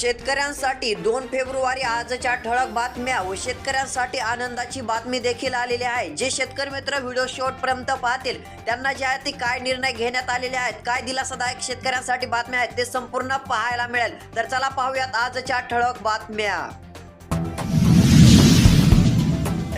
शेतकऱ्यांसाठी दोन फेब्रुवारी आजच्या ठळक बातम्या व शेतकऱ्यांसाठी आनंदाची बातमी देखील आलेली आहे. जे शेतकरी मित्र व्हिडिओ शेवटपर्यंत पाहतील त्यांना जे आहे ते काय निर्णय घेण्यात आलेले आहेत काय दिलासादायक शेतकऱ्यांसाठी बातम्या आहेत ते संपूर्ण पाहायला मिळेल. तर चला पाहूयात आजच्या ठळक बातम्या.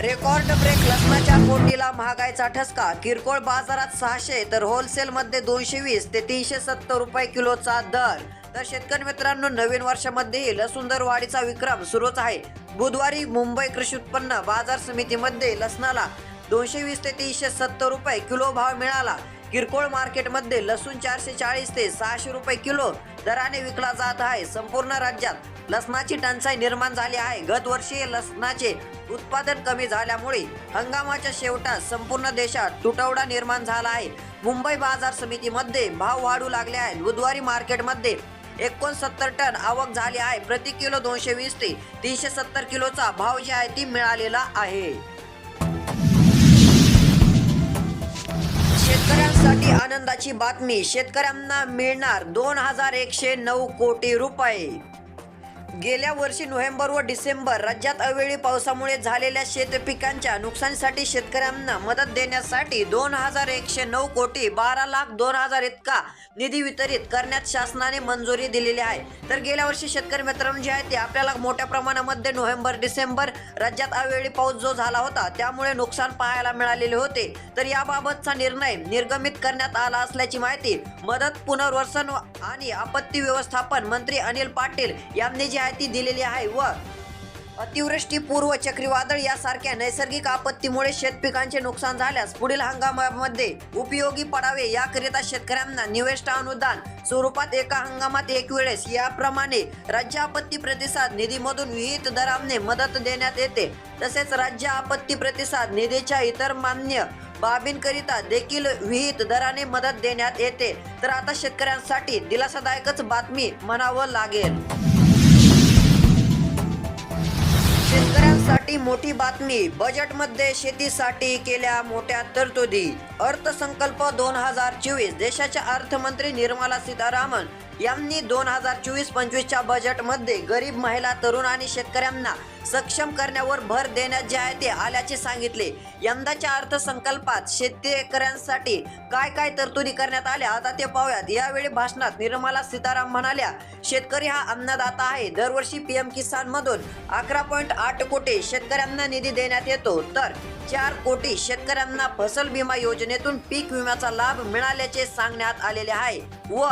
रेकॉर्ड ब्रेक लसणाच्या फोडणीला महागाईचा ठसका किरकोळ बाजारात सहाशे तर होलसेलमध्ये दोनशे वीस ते तीनशे सत्तर रुपये किलोचा दर. तर शेतकरी मित्रांनो नवीन वर्षामध्येही लसूण वाढीचा विक्रम सुरूच आहे. बुधवारी मुंबई कृषी उत्पन्न बाजार समितीमध्ये लसणाला दोनशे वीस ते तीनशे सत्तर रुपये किलो भाव मिळाला. किरकोळ मार्केटमध्ये लसूण चारशे चाळीस ते सहाशे रुपये किलो दराने विकला जात आहे. संपूर्ण राज्यात लसणाची टंचाई निर्माण झाली आहे. गत वर्षी लसणाचे उत्पादन कमी झाल्यामुळे हंगामाच्या शेवटात संपूर्ण देशात तुटवडा निर्माण झाला आहे. मुंबई बाजार समितीमध्ये भाव वाढू लागले आहेत. बुधवारी मार्केटमध्ये एकोणसत्तर टन आवक झाली आहे. प्रति किलो दोनशे वीस ते तीनशे सत्तर किलोचा भाव जे आहे ती मिळालेला आहे. शेतकऱ्यांसाठी आनंदाची बातमी. शेतकऱ्यांना मिळणार दोन हजार एकशे नऊ कोटी रुपये. गेल्या वर्षी नोव्हेंबर व डिसेंबर राज्यात अवेळी पावसामुळे झालेल्या शेतपिकांच्या नुकसानीसाठी शेतकऱ्यांना मदत देण्यासाठी दोन हजार एकशे नऊ कोटी बारा लाख दोन हजार इतका निधी वितरित करण्यात शासनाने मंजुरी दिलेली आहे. तर गेल्या वर्षी शेतकरी मित्रांनो जे आहे ते आपल्याला मोठ्या प्रमाणामध्ये नोव्हेंबर डिसेंबर राज्यात अवेळी पाऊस जो झाला होता त्यामुळे नुकसान पाहायला मिळालेले होते. तर याबाबतचा निर्णय निर्गमित करण्यात आला असल्याची माहिती मदत पुनर्वसन आणि आपत्ती व्यवस्थापन मंत्री अनिल पाटील यांनी जी आहे ती दिलेली आहे व अतिवृष्टी पूर्व चक्रीवादळ यासारख्या नैसर्गिक आपत्तीमुळे शेतपिकांचे नुकसान झाल्यास पुढील हंगामामध्ये उपयोगी पडावे याकरिता शेतकऱ्यांना निवेष्ट अनुदान स्वरूपात एका हंगामात एक वेळेस. याप्रमाणे राज्य आपत्ती प्रतिसाद निधीमधून विहित दराने मदत देण्यात येते. तसेच राज्य आपत्ती प्रतिसाद निधीच्या इतर मान्य बाबींकरिता देखील विहित दराने मदत देण्यात येते. तर आता शेतकऱ्यांसाठी दिलासादायकच बातमी म्हणावं लागेल. suck शेतकऱ्यांसाठी मोठी बातमी. बजेटमध्ये शेतीसाठी केल्या मोठ्या तरतुदी. अर्थसंकल्प दोन हजार चोवीस. देशाच्या अर्थमंत्री निर्मला सीतारामन यांनी दोन हजार चोवीस पंचवीसच्या बजेटमध्ये गरीब महिला तरुण आणि शेतकऱ्यांना सक्षम करण्यावर भर देण्यात जे आहे ते आल्याचे सांगितले. यंदाच्या अर्थसंकल्पात शेतकऱ्यांसाठी काय काय तरतुदी करण्यात आल्या आता ते पाहूयात. यावेळी भाषणात निर्मला सीताराम म्हणाल्या शेतकरी हा अन्नदाता आहे. दरवर्षी पीएम किसान मधून अकरा पॉईंट आठ कोटी शेतकऱ्यांना निधी देण्यात येतो. तर चार कोटी शेतकऱ्यांना फसल विमा योजनेतून पीक विम्याचा लाभ मिळाल्याचे सांगण्यात आलेले आहे. व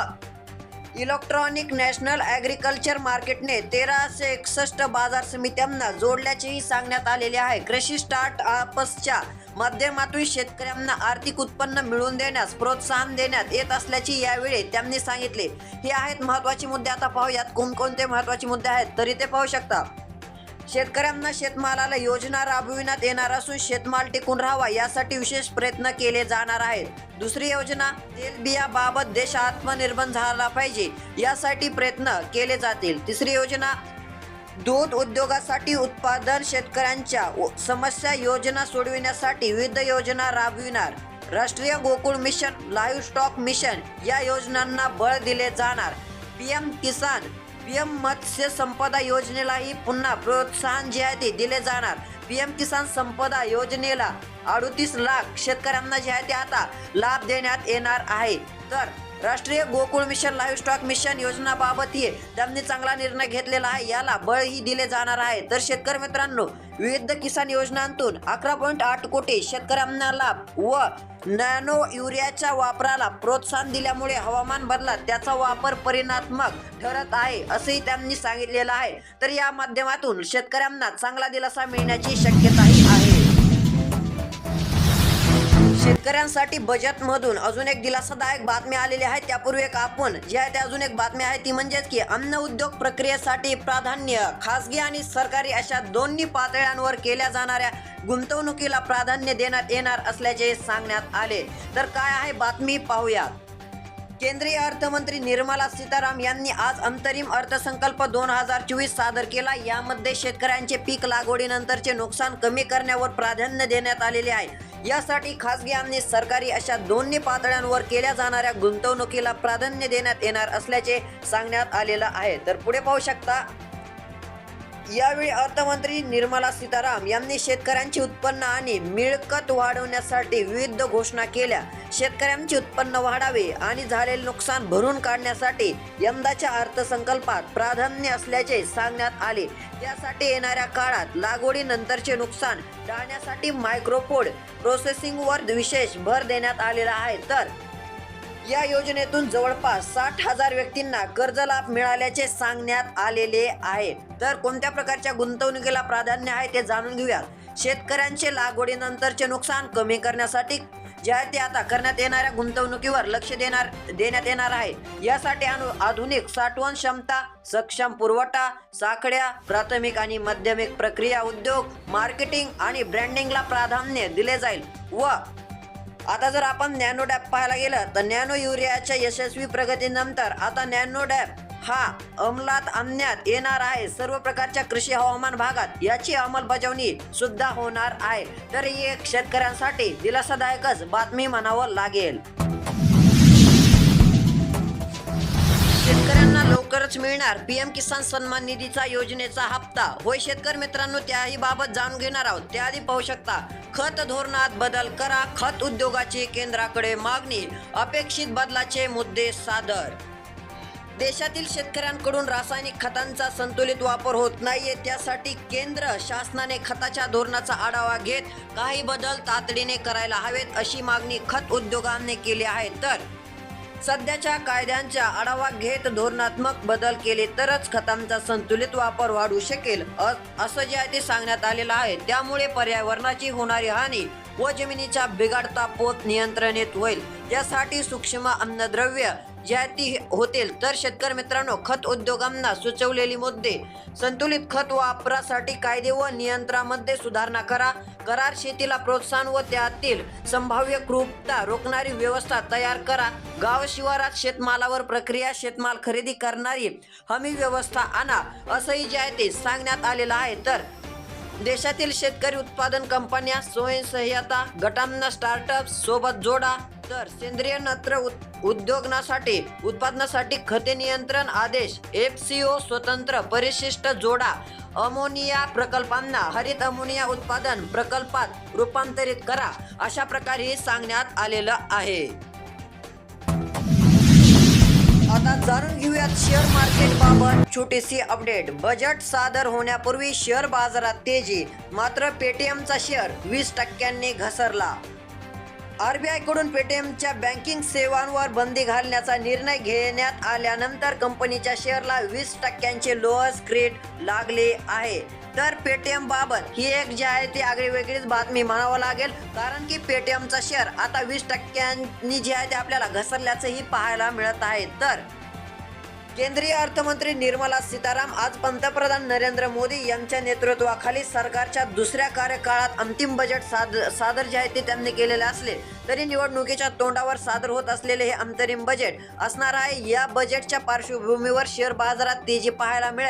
इलेक्ट्रॉनिक नॅशनल ॲग्रिकल्चर मार्केटने तेराशे एकसष्ट बाजार समित्यांना जोडल्याचेही सांगण्यात आलेले आहे. कृषी स्टार्ट अपसच्या माध्यमातून शेतकऱ्यांना आर्थिक उत्पन्न मिळवून देण्यास प्रोत्साहन देण्यात येत असल्याचे यावेळी त्यांनी सांगितले. हे आहेत महत्त्वाचे मुद्दे. आता पाहूयात कोणकोणते महत्त्वाचे मुद्दे आहेत. तरी ते पाहू शकता शेतकऱ्यांना शेतमालाला योजना राबविण्यात येणार असून शेतमाल टिकून राहावा यासाठी विशेष प्रयत्न केले जाणार आहेत. दुसरी योजना तेलबियाबाबत देश आत्मनिर्भर झाला पाहिजे यासाठी प्रयत्न केले जातील. तिसरी योजना दूध उद्योगासाठी उत्पादन शेतकऱ्यांच्या व- समस्या योजना सोडविण्यासाठी विविध योजना राबविणार. Rashtriya Gokul mission livestock mission या योजनांना बळ दिले जाणार. पीएम किसान पीएम मत्स्य संपदा योजनेलाही पुन्हा प्रोत्साहन जे आहे ते दिले जाणार. पीएम किसान संपदा योजनेला अडतीस लाख शेतकऱ्यांना जे आहे ते आता लाभ देण्यात येणार आहे. तर Rashtriya Gokul mission livestock mission योजनाबाबतही त्यांनी चांगला निर्णय घेतलेला आहे. याला बळही दिले जाणार आहे. तर शेतकरी मित्रांनो विविध किसान योजनांतून अकरा पॉईंट आठ कोटी शेतकऱ्यांना लाभ व नॅनो युरियाच्या वापराला प्रोत्साहन दिल्यामुळे हवामान बदलात. त्याचा वापर परिणात्मक ठरत आहे असंही त्यांनी सांगितलेलं आहे. तर या माध्यमातून शेतकऱ्यांना चांगला दिलासा मिळण्याची शक्यताही आहे. शेतकऱ्यांसाठी बजेटमधून अजून एक दिलासादायक बातमी आलेली आहे. त्यापूर्वी एक आपण जी आहे ते अजून एक बातमी आहे. ती म्हणजेच की अन्न उद्योग प्रक्रियेसाठी प्राधान्य खासगी आणि सरकारी अशा दोन्ही पातळ्यांवर केल्या जाणाऱ्या गुंतवणुकीला प्राधान्य देण्यात येणार असल्याचे सांगण्यात आले. तर काय आहे बातमी? पाहूयात. केंद्रीय अर्थमंत्री निर्मला सीताराम यांनी आज अंतरिम अर्थसंकल्प दोन हजार चोवीस सादर केला. यामध्ये शेतकऱ्यांचे पीक लागवडीनंतरचे नुकसान कमी करण्यावर प्राधान्य देण्यात आलेले आहे. यासाठी खासगी आणि सरकारी अशा दोन्ही पातळ्यांवर केल्या जाणाऱ्या गुंतवणुकीला प्राधान्य देण्यात येणार असल्याचे सांगण्यात आलेलं आहे. तर पुढे पाहू शकता यावेळी अर्थमंत्री निर्मला सीताराम यांनी शेतकऱ्यांचे उत्पन्न आणि मिळकत वाढवण्यासाठी विविध घोषणा केल्या. शेतकऱ्यांचे उत्पन्न वाढावे आणि झालेले नुकसान भरून काढण्यासाठी यंदाच्या अर्थसंकल्पात प्राधान्य असल्याचे सांगण्यात आले. त्यासाठी येणाऱ्या काळात लागवडीनंतरचे नुकसान टाळण्यासाठी मायक्रोफोड प्रोसेसिंगवर विशेष भर देण्यात आलेला आहे. तर या योजनेतून जवळपास साठ हजार व्यक्तींना कर्ज लाभ मिळाल्याचे सांगण्यात आलेले आहे. तर कोणत्या प्रकारच्या गुंतवणुकीला प्राधान्य आहे ते जाणून घेऊया शेतकऱ्यांचे लागवडीनंतरचे नुकसान कमी करण्यासाठी जे आहे ते आता करण्यात येणाऱ्या गुंतवणुकीवर लक्ष देणार देण्यात येणार आहे. यासाठी अनु- आधुनिक साठवण क्षमता सक्षम पुरवठा साखळ्या प्राथमिक आणि माध्यमिक प्रक्रिया उद्योग मार्केटिंग आणि ब्रँडिंगला प्राधान्य दिले जाईल व आता जर आपण नॅनो डॅप पाहायला गेलं तर नॅनो युरियाच्या यशस्वी प्रगतीनंतर आता नॅनो डॅप हा अंमलात आणण्यात येणार आहे. सर्व प्रकारच्या कृषी हवामान भागात याची अंमलबजावणी सुद्धा होणार आहे. तर ही एक शेतकऱ्यांसाठी दिलासादायकच बातमी म्हणावं लागेल. शेतकऱ्यांना लवकरच मिळणार पीएम किसान सन्मान निधीचा योजनेचा हप्ता. होय शेतकरी मित्रांनो त्याही बाबत जाणून घेणार आहोत. त्याआधी पाहू शकता खत धोरणात बदल करा खत उद्योगाची केंद्राकडे मागणी अपेक्षित बदलाचे मुद्दे सादर. देशातील शेतकऱ्यांकडून रासायनिक खतांचा संतुलित वापर होत नाहीये त्यासाठी केंद्र शासनाने खताच्या धोरणाचा आढावा घेत काही बदल तातडीने करायला हवेत अशी मागणी खत उद्योगाने केली आहे. तर सध्याच्या कायद्यांच्या आढावा घेत धोरणात्मक बदल केले तरच खतांचा संतुलित वापर वाढू शकेल असं जे आहे ते सांगण्यात आलेलं आहे. त्यामुळे पर्यावरणाची होणारी हानी व जमिनीचा बिघाडता पोत नियंत्रणेत होईल. त्यासाठी सूक्ष्म अन्नद्रव्य जाती होतील. तर शेतकरी मित्रांनो खत उद्योगांना सुचवलेली मुद्दे. संतुलित खत वापरासाठी कायदे व नियंत्रणामध्ये सुधारणा करा. करार शेतीला प्रोत्साहन व त्यातील संभाव्य क्रूपता रोखणारी व्यवस्था तयार करा. गाव शिवारात शेतमालावर प्रक्रिया शेतमाल खरेदी करणारी हमी व्यवस्था आणा असंही जायते सांगण्यात आलेलं आहे. तर देशातील शेतकरी उत्पादन कंपन्या स्वयंसहाय्यता गटांना स्टार्टअप सोबत जोडा. तर सेंद्रिय नत्र उद्योगनासाठी उत्पादनासाठी खते नियंत्रण आदेश एफ सी ओ स्वतंत्र परिशिष्ट जोडा अमोनिया प्रकल्पांना हरित अमोनिया उत्पादन प्रकल्पात रूपांतरित करा अशा प्रकारे सांगण्यात आलेलं आहे. आता जाणून घेऊयात शेअर मार्केट बाबत छोटीशी अपडेट. बजेट सादर होण्यापूर्वी शेअर बाजारात तेजी मात्र पेटीएमचा शेअर वीस टक्क्यांनी घसरला. आरबीआयकडून पेटीएमच्या बँकिंग सेवांवर बंदी घालण्याचा निर्णय घेण्यात आल्यानंतर कंपनीच्या शेअरला वीस टक्क्यांचे लोअर ग्रेड लागले आहे. तर पेटीएम बाबत ही एक जी आहे ती आगळी वेगळीच बातमी म्हणावं लागेल. कारण की पेटीएमचा शेअर आता वीस टक्क्यांनी जे आहे ते आपल्याला घसरल्याचंही पाहायला मिळत आहे. तर केंद्रीय अर्थमंत्री निर्मला सीताराम आज पंतप्रधान नरेंद्र मोदी यांच्या नेतृत्वाखाली सरकारच्या दुसऱ्या कार्यकाळात अंतिम बजेट सादर सादर जे आहे ते त्यांनी केलेले असले तरी निवडणुकीच्या तोंडावर सादर होत असलेले हे अंतरिम बजेट असणार आहे. या बजेटच्या पार्श्वभूमीवर शेअर बाजारात तेजी पाहायला मिळेल.